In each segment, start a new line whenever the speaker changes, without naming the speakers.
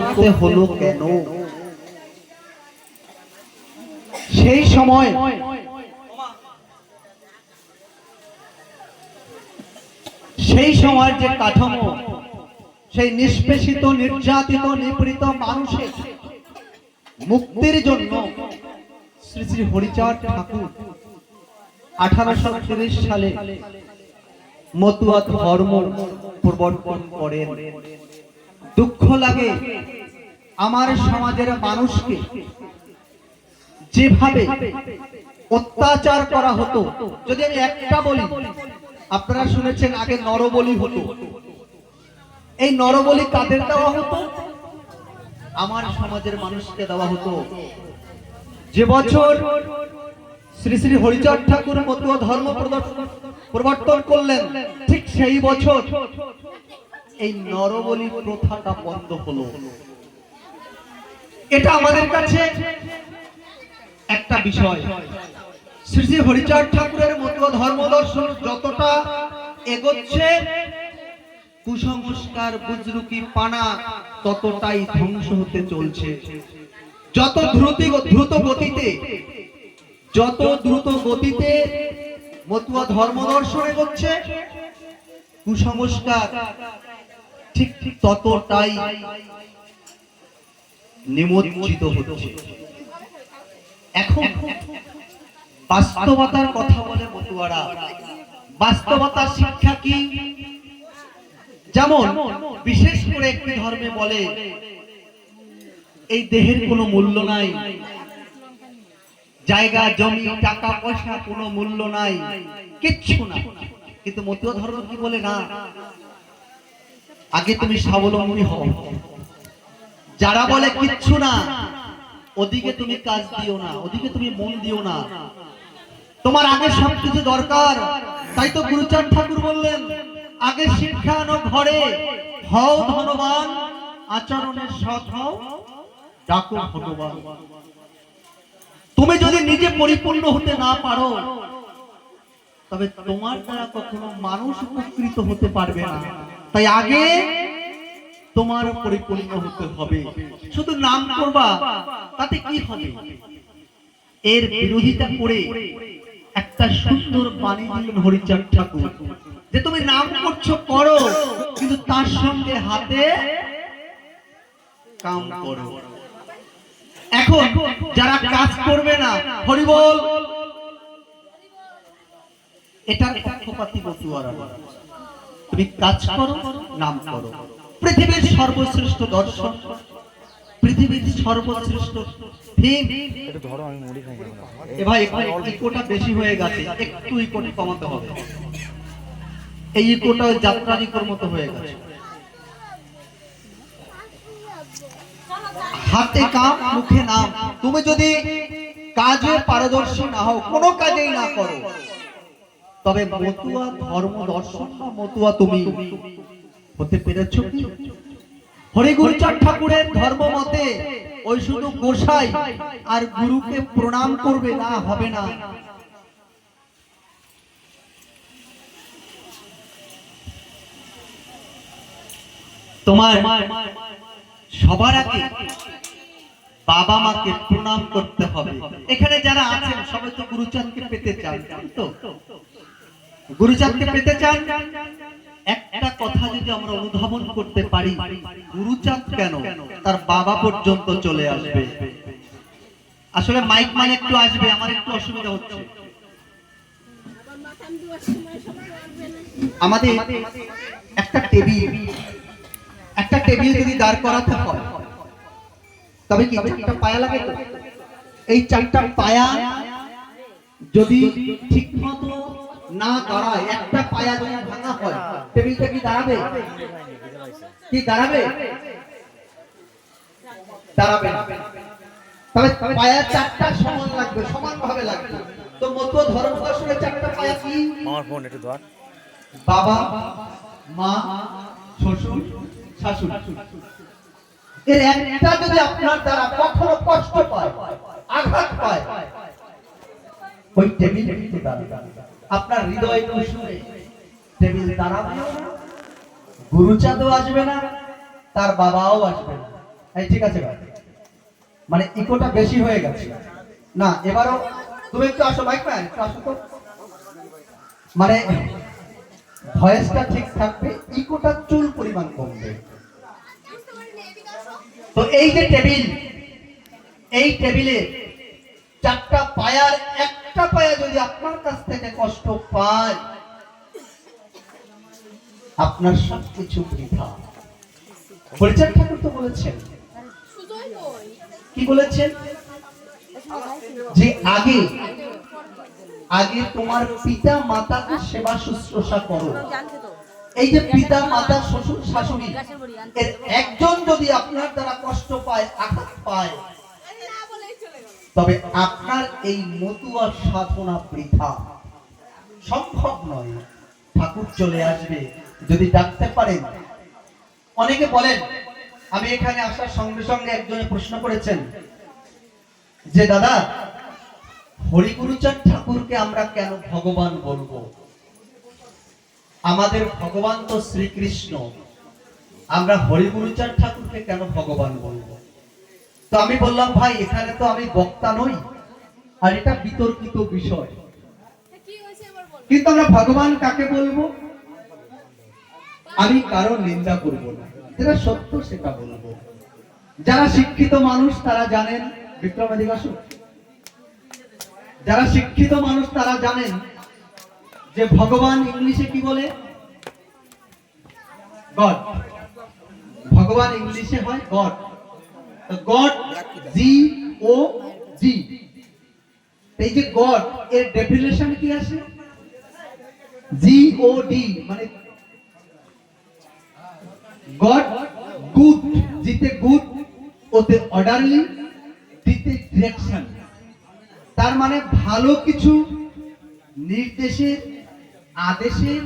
করতে হলো কেন সেই সময় সেই সময়ের যে কাঠামো, সেই নিষ্পেষিত, নির্যাতিত, নিপীড়িত মানুষের মুক্তির জন্য শ্রী শ্রী হরিচাঁদ ঠাকুর আঠারোশো সালে মতুয়া ধর্ম প্রবর্তন করেন। দুঃখ লাগে আমার সমাজের মানুষকে। যেভাবে অত্যাচার করা হতো, যদি আমি একটা বলি, আপনারা শুনেছেন আগে নরবলি হতো। এই নরবলি কাদের দেওয়া হতো? আমার সমাজের মানুষকে দেওয়া হতো। যে বছর শ্রী শ্রী হরিচাঁদ ঠাকুর মতুয়া ধর্ম প্রবর্তন করলেন, ঠিক সেই বছর এই নরবলি প্রথাটা বন্ধ হলো। এটা আমাদের কাছে একটা বিষয়। শ্রী শ্রী হরিচাঁদ ঠাকুরের মতো ধর্ম দর্শন যতটা এগোচ্ছে, কুসংস্কার, বুজরুকি, পানা ততটাই ধ্বংস হতে চলছে। যত দ্রুত দ্রুত গতিতে, যত দ্রুত গতিতে মতুয়া ধর্ম দর্শন এগোচ্ছে, কুসংস্কার ঠিক ততটাই নিমজ্জিত হচ্ছে। এখন বাস্তবতার কথা বলে মতুয়ারা, বাস্তবতার শিক্ষা কি? যেমন বিশেষ করে একটি ধর্মে বলে, এই দেহের কোনো মূল্য নাই, জায়গা, জমি, টাকা পয়সা কোনো মূল্য নাই, কিচ্ছু না কিন্তু মতুয়া ধর্ম কি বলে না? আগে তুমি স্বাবলম্বী হও। যারা বলে কিচ্ছু না, ওদিকে তুমি কাজ দিও না, ওদিকে তুমি মন দিও না। তোমার আগে সবকিছু দরকার, তাই তো গুরুচাঁদ ঠাকুর বললেন, আগে শিক্ষা আনো ঘরে, হও ধনবান, আচরণের সৎ হও, ডাকো ভগবান। তুমি যদি নিজে পরিপূর্ণ হতে না পারো, তবে তোমার দ্বারা কখনো মানুষ উপকৃত হতে পারবে না। তাই আগে তোমার পরিপূর্ণ হতে হবে। শুধু নাম করবা তাতে কি হবে? এর বিরোধিতা করে একটা সুন্দর বাণী দিলেন হরিচাঁদ ঠাকুর যে তুমি নাম করছ করো কিন্তু তার সঙ্গে হাতে কাম করো। এখন যারা কাজ করবে না হরিবল এটার পক্ষপাতি বতুয়ারা তুমি কাজ করো নাম করো। পৃথিবীর সর্বশ্রেষ্ঠ দর্শন পৃথিবীর সর্বশ্রেষ্ঠ থিম
একটু ধরো আমি মুড়ি খাই না
এ ভাই ভাই ইকোটা বেশি হয়ে গেছে একটু ইকোটা কমাতে হবে। এই ইকোটা যাত্রার ইকোর মতো হয়ে গেছে। হাতে কাম মুখে নাম। তুমি যদি কাজে পারদর্শী না হও কোনো কাজেই না করো। তবে মতুয়া ধর্ম দর্শন বা মতুয়া তুমি। হতে পেরেছ কি? হরিগুরুচাঁদ ঠাকুরের ধর্ম মতে ওই শুধু গোসাই আর গুরুকে প্রণাম করবে না, হবে না। তোমার সবার আগে বাবা মাকে প্রণাম করতে হবে। এখানে যারা আছেন, সবাই তো গুরুচাঁদকে পেতে চান তো? গুরুচাঁদকে পেতে চান? একটা কথা যদি আমরা অনুধাবন করতে পারি গুরুচাঁদ কেন তার বাবা পর্যন্ত চলে আসবে? আসলে মাইক মানে একটু আসবে, আমার একটু অসুবিধা হচ্ছে। আমাদের একটা টেবিল একটা টেবিল যদি দাঁড় করাতে হয়, তবে কি চারটা পায়া লাগে তো? এই চারটা পায়া যদি ঠিক মতো না দাঁড়ায় একটা পায়া যদি ভাঙা হয় টেবিলটা কি দাঁড়াবে? কি দাঁড়াবে? দাঁড়াবে। তবে পায়া চারটা সমান লাগবে লাগবে। তো মতো ধর্ম দর্শনের চারটা পায়া কি?
আমার ফোন একটু ধর।
বাবা মা শ্বশুর শাশুড়ি। এর একটা যদি আপনার দ্বারা কখনো কষ্ট পায় আঘাত পায় ওই টেবিল আপনার হৃদয় কুসুমে টেবিল দাঁড়াবে গুরুচাঁদও আসবে না, তার বাবাও আসবে না। এই ঠিক আছে ভাই। মানে ইকোটা বেশি হয়ে গেছে। না, এবারও তুমি একটু আসো মাইক ম্যান একটু আসো তো। মানে ভয়েসটা ঠিক থাকবে ইকোটা চুল পরিমাণ কমবে। তো এই যে টেবিল, এই টেবিলে চারটা পায়ার, একটা পায়া যদি আপনার কাছ থেকে কষ্ট পায়, আপনার সবকিছু বৃথা। হরিচাঁদ ঠাকুর তো বলেছেন। কি বলেছেন? যে আগে আগে তোমার পিতা, মাতাকে সেবা শুশ্রূষা করো। এই যে পিতা, মাতা, শ্বশুর, শাশুড়ি, এর একজন যদি আপনার দ্বারা কষ্ট পায়, আঘাত পায় তবে আপনার এই মতুয়া সাধনা বৃথা। সম্ভব নয়। ঠাকুর চলে আসবে। যদি ডাকতে পারেন। অনেকে বলেন, আমি এখানে আসার সঙ্গে সঙ্গে একজনে প্রশ্ন করেছেন যে, দাদা, হরিগুরুচাঁদ ঠাকুরকে আমরা কেন ভগবান বলব? আমাদের ভগবান তো শ্রীকৃষ্ণ। আমরা হরিগুরুচাঁদ ঠাকুরকে কেন ভগবান বলব? তো আমি বললাম, ভাই, এখানে তো আমি বক্তা নই। আর এটা বিতর্কিত বিষয়। কিন্তু আমরা ভগবান কাকে বলব? আমি কারও নিন্দা করব না। যেটা সত্য, সেটা বলব। যারা শিক্ষিত মানুষ, তারা জানেন বিক্রমাদিক আসুন যারা শিক্ষিত মানুষ, তারা জানেন যে ভগবান ইংলিশে কি বলে? গড। ভগবান ইংলিশে হয় গড। গড জি ও জি এই যে গড এর ডেফিনেশন কি আছে? জি ও ডি মানে গড গুড জিতে গুড ওতে অর্ডারলি দিতে ডিরেকশন তার মানে ভালো কিছু নির্দেশের আদেশের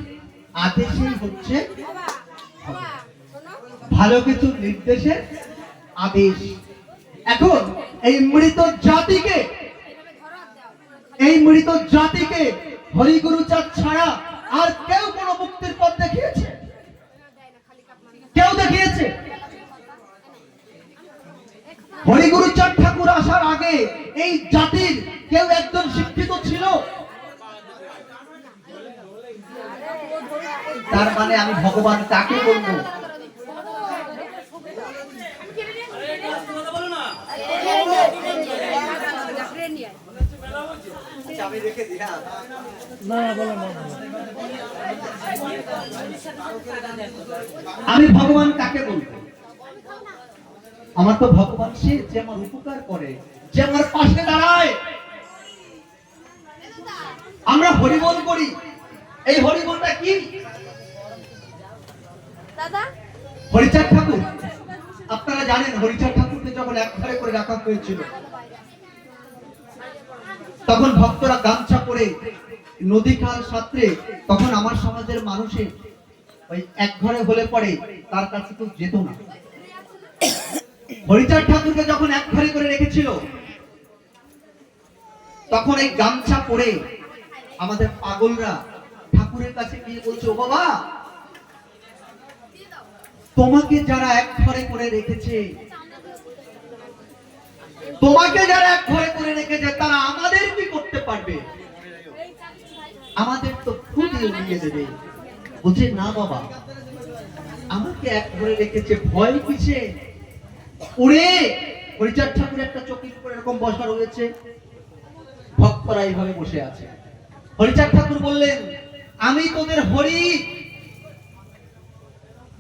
আদেশেই হচ্ছে ভালো কিছু নির্দেশের আদেশ। এখন এই মৃত জাতিকে, এই মৃত জাতিকে হরিগুরু চাঁদ ছাড়া আর কেউ কোনো মুক্তির পথ দেখিয়েছে? কেউ দেখিয়েছে? হরিগুরু চাঁদ ঠাকুর আসার আগে এই জাতির কেউ একজন শিক্ষিত ছিল? তার মানে আমি ভগবান কাকে বলব আমি ভগবান কাকে বলব? আমার তো ভগবান সে যে আমার উপকার করে যে আমার পাশে দাঁড়ায়। আমরা হরিবল করি। এই হরিবলটা কি? হরিচাঁদ ঠাকুর। আপনারা জানেন হরিচাঁদ ঠাকুরকে যখন একধারে করে রাখা হয়েছিল তখন ভক্তরা গামছা পরে নদী খাল সাঁতরে, তখন আমার সমাজের মানুষের ওই এক ঘরে হলে পরে তার কাছে কেউ যেত না। হরিচাঁদ ঠাকুরকে যখন এক ঘরে করে রেখেছিল, তখন এই গামছা পরে আমাদের পাগলরা ঠাকুরের কাছে গিয়ে বলছে, ও বাবা, তোমাকে যারা এক ঘরে করে রেখেছে তোমাকে যারা এক ঘরে করে রেখেছে, তারা আমাদের কি করতে পারবে? আমাদের তো খুবই উড়িয়ে দেবে। বলছে, না বাবা, আমাকে এক ঘরে রেখেছে, ভয় কিসে? উড়ে হরিচাঁদ ঠাকুর একটা চকির উপর এরকম বসা রয়েছে। ভক্তরা এইভাবে বসে আছে। হরিচার ঠাকুর বললেন, আমি তোদের হরি,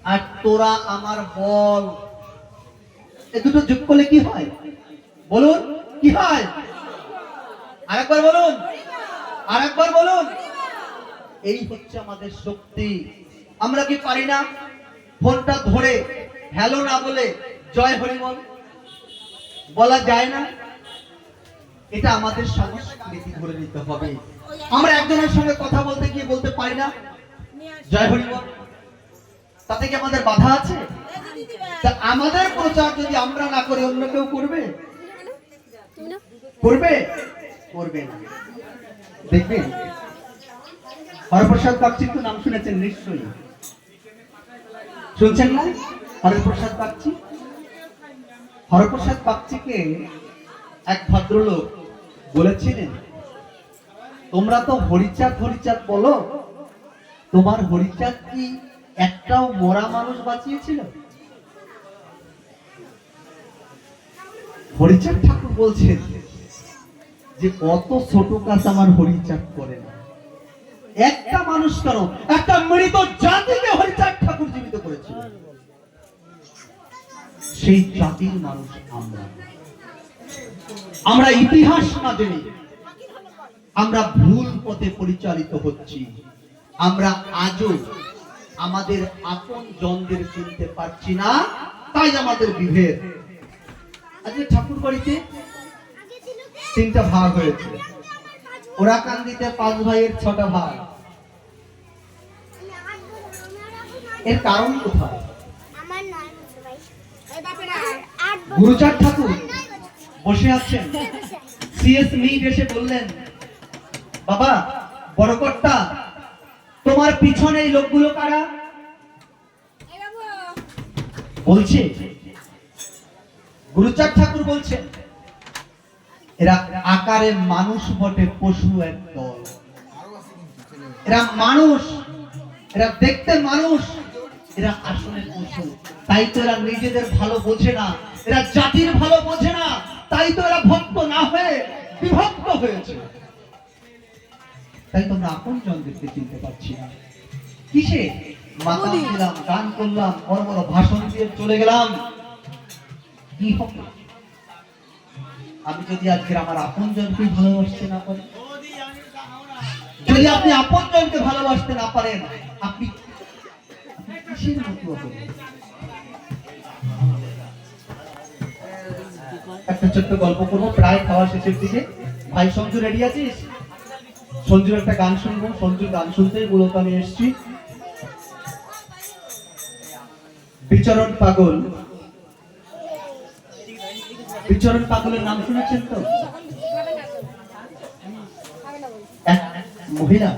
আর তোরা আমার বল। এ দুটো যোগ করলে কি হয়? বলুন, কি হয় আরেকবার বলুন আরেকবার বলুন। এই হচ্ছে আমাদের শক্তি। আমরা কি পারি না? ফোনটা ধরে, হ্যালো না বলে জয় হরি বল যায় না। এটা আমাদের সংস্কৃতি ধরে নিতে হবে। আমরা একজনের সঙ্গে কথা বলতে গিয়ে বলতে পারি না, জয় হরি বল তাতে কি আমাদের বাধা আছে? আমাদের প্রচার যদি আমরা না করি, অন্য কেউ করবে? করবে? করবে না। দেখবেন, হরপ্রসাদ বাগচির তো নাম শুনেছেন নিশ্চয়ই। শুনছেন না? হরপ্রসাদ বাগচি? হরপ্রসাদ বাগচিকে এক ভদ্রলোক বলেছিলেন, তোমরা তো হরিচাঁদ হরিচাঁদ বলো, তোমার হরিচাঁদ কি একটাও মরা মানুষ বাঁচিয়েছিল? হরিচাঁদ ঠাকুর বলছেন যে কত ছোট কাজ আমার হরিচাঁদ করে না। একটা মানুষ কেন? একটা মৃত জাতিকে হরিচাঁদ ঠাকুর জীবিত করেছিল। সেই জাতির মানুষ আমরা আমরা ইতিহাস না জেনে আমরা ভুল পথে পরিচালিত হচ্ছি। আমরা আজও আমাদের আপন জনদের চিনতে পারছি না, তাই আমাদের বিভেদ। আজকে ঠাকুর বাড়িতে তিনটা ভাগ হয়েছে। ওরা কান্দিতে পাঁচ ভাইয়ের ছটা ভাগ। এর কারণ কোথায়? গুরুচাঁদ ঠাকুর বসে আছেন। সিএস মিট এসে বললেন, বাবা বড় কর্তা তোমার পিছনে এই লোকগুলো কারা? বলছে গুরুচাঁদ ঠাকুর বলছেন এরা আকারে মানুষ বটে পশু এক দল। এরা মানুষ এরা দেখতে মানুষ এরা আসলে পশু। তাই তো এরা নিজেদের ভালো বোঝে না। এরা জাতির ভালো বোঝে না। তাই তো এরা ভক্ত না হয়ে বিভক্ত হয়েছে। তাই তোমরা আপন জনদেরকে চিনতে পারছি না। কিসে? মাথা দিলাম গান করলাম বড় বড় ভাষণ দিয়ে চলে গেলাম। আমি যদি আজকে আমার আপন জনকে ভালোবাসতে না পারি, যদি আপনি আপন জনকে ভালোবাসতে না পারেন, আপনি কিসের মতো? একটা ছোট্ট গল্প করব, প্রায় খাওয়া শেষের দিকে। ভাই, সঞ্জু রেডি আছিস? সঞ্জুর একটা গান শুনব, সঞ্জুর গান শুনতেই মূলত আমি এসেছি। বিচরণ পাগল। বিচরণ পাগলের নাম শুনেছেন তো? এক মহিলা